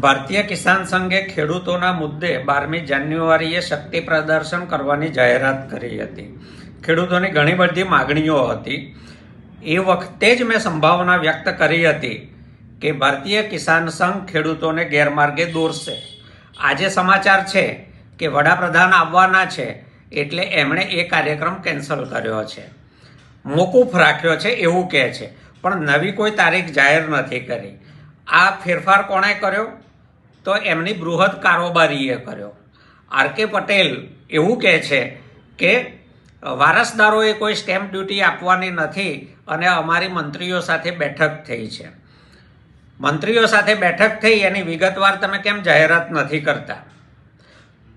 ભારતીય કિસાન સંઘે ખેડૂતોના મુદ્દે બારમી જાન્યુઆરીએ શક્તિ પ્રદર્શન કરવાની જાહેરાત કરી હતી. ખેડૂતોની ઘણી બધી માગણીઓ હતી. એ વખતે જ મેં સંભાવના વ્યક્ત કરી હતી કે ભારતીય કિસાન સંઘ ખેડૂતોને ગેરમાર્ગે દોરશે. આજે સમાચાર છે કે વડાપ્રધાન આવવાના છે એટલે એમણે એ કાર્યક્રમ કેન્સલ કર્યો છે. મોકૂફ રાખ્યો છે એવું કહે છે. પણ નવી કોઈ તારીખ જાહેર નથી કરી. આ ફેરફાર કોણે કર્યો? તો એમની બૃહદ કારોબારીએ કર્યો. આર કે પટેલ એવું કહે છે કે, વારસદારોએ કોઈ સ્ટેમ્પ ડ્યુટી આપવાની નથી અને અમારી મંત્રીઓ સાથે બેઠક થઈ છે. મંત્રીઓ સાથે બેઠક થઈ એની વિગતવાર તમે કેમ જાહેરાત નથી કરતા?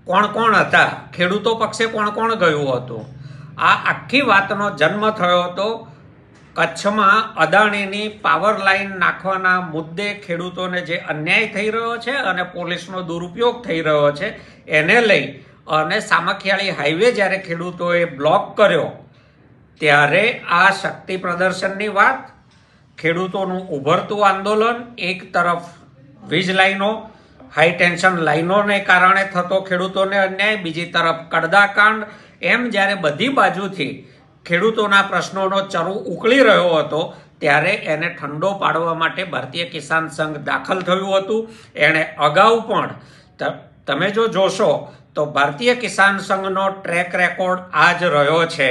કોણ કોણ હતા? ખેડૂતો પક્ષે કોણ કોણ ગયું હતું? આ આખી વાતનો જન્મ થયો હતો કચ્છમાં અદાણીની પાવર લાઇન નાખવાના મુદ્દે ખેડૂતોને જે અન્યાય થઈ રહ્યો છે અને પોલીસનો દુરુપયોગ થઈ રહ્યો છે, એને લઈ અને સામખિયાળી હાઈવે જ્યારે ખેડૂતોએ બ્લોક કર્યો, ત્યારે આ શક્તિ પ્રદર્શનની વાત, ખેડૂતોનું ઉભરતું આંદોલન, એક તરફ વીજ લાઈનો હાઈ ટેન્શન લાઈનોને કારણે થતો ખેડૂતોને અન્યાય, બીજી તરફ કડદાકાંડ, એમ જ્યારે બધી બાજુથી ખેડૂતોના પ્રશ્નોનો ચરુ ઉકળી રહ્યો હતો, ત્યારે એને ઠંડો પાડવા માટે ભારતીય કિસાન સંઘ દાખલ થયું હતું. એણે અગાઉ પણ તમે જો જોશો, તો ભારતીય કિસાન સંઘનો ટ્રેક રેકોર્ડ આ જ રહ્યો છે.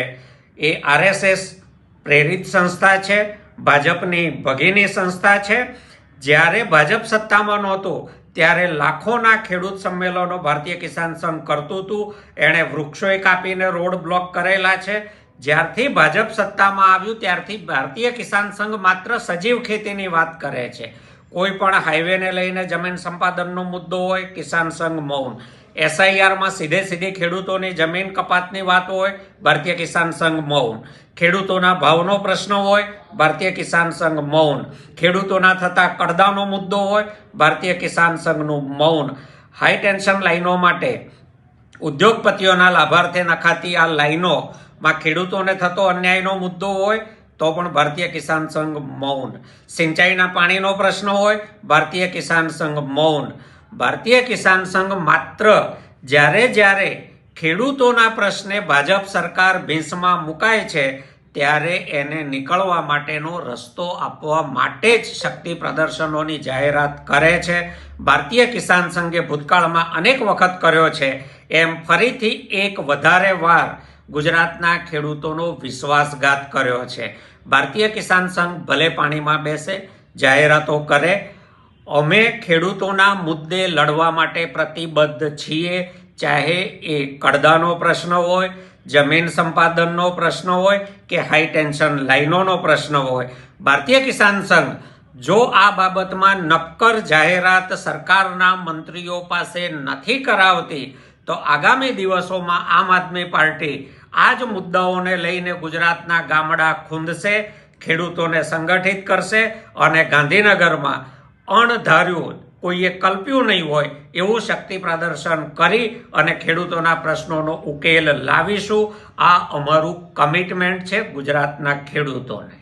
એ આરએસએસ પ્રેરિત સંસ્થા છે, ભાજપની ભગીની સંસ્થા છે. જ્યારે ભાજપ સત્તામાં નહોતું, ત્યારે લાખોના ખેડૂત સંમેલનો ભારતીય કિસાન સંઘ કરતું હતું. એણે વૃક્ષોએ કાપીને રોડ બ્લોક કરેલા છે. જ્યારથી ભાજપ સત્તામાં આવ્યું, ત્યારથી ભારતીય કિસાન સંઘ માત્ર સજીવ ખેતીની વાત કરે છે. કોઈ પણ હાઈવેને લઈને જમીન સંપાદનનો મુદ્દો હોય, કિસાન સંઘ મૌન. એસઆઈઆરમાં સીધે સીધી ખેડૂતોની જમીન કપાતની વાત હોય, ભારતીય કિસાન સંઘ મૌન. ખેડૂતોના ભાવનો પ્રશ્ન હોય, ભારતીય કિસાન સંઘ મૌન. ખેડૂતોના થતા કડદાનો મુદ્દો હોય, ભારતીય કિસાન સંઘનું મૌન. હાઈ ટેન્શન લાઈનો માટે ઉદ્યોગપતિઓના લાભાર્થે નખાતી આ લાઈનોમાં ખેડૂતોને થતો અન્યાયનો મુદ્દો હોય, તો પણ ભારતીય કિસાન સંઘ મૌન. સિંચાઈના પાણીનો પ્રશ્ન હોય, ભારતીય કિસાન સંઘ મૌન. ભારતીય કિસાન સંઘ માત્ર જ્યારે જ્યારે ખેડૂતોના પ્રશ્ને ભાજપ સરકાર ભીંસમાં મુકાય છે ત્યારે એને નીકળવા માટેનો રસ્તો આપવા માટે જ શક્તિ પ્રદર્શનોની જાહેરાત કરે છે. ભારતીય કિસાન સંઘે ભૂતકાળમાં અનેક વખત કર્યો છે. એમ ફરીથી એક વધારે વાર ગુજરાતના ખેડૂતોનો વિશ્વાસઘાત કર્યો છે. ભારતીય કિસાન સંઘ ભલે પાણીમાં બેસે, જાહેરાતો કરે, અમે ખેડૂતોના મુદ્દે લડવા માટે પ્રતિબદ્ધ છીએ, ચાહે એ કડદાનો પ્રશ્ન હોય જમીન સંપાદનનો પ્રશ્ન હોય કે હાઈ ટેન્શન લાઈનોનો પ્રશ્ન હોય. ભારતીય કિસાન સંઘ જો આ બાબતમાં નક્કર જાહેરાત સરકારના મંત્રીઓ પાસે નથી કરાવતી, તો આગામી દિવસોમાં આમ આદમી પાર્ટી આ જ મુદ્દાઓને લઈને ગુજરાતના ગામડા ખૂંદશે, ખેડૂતોને સંગઠિત કરશે અને ગાંધીનગરમાં અણધાર્યું કોઈએ કલ્પ્યું નહીં હોય એવું શક્તિ પ્રદર્શન કરી અને ખેડૂતોના પ્રશ્નોનો ઉકેલ લાવીશું. આ અમારું કમિટમેન્ટ છે ગુજરાતના ખેડૂતોને.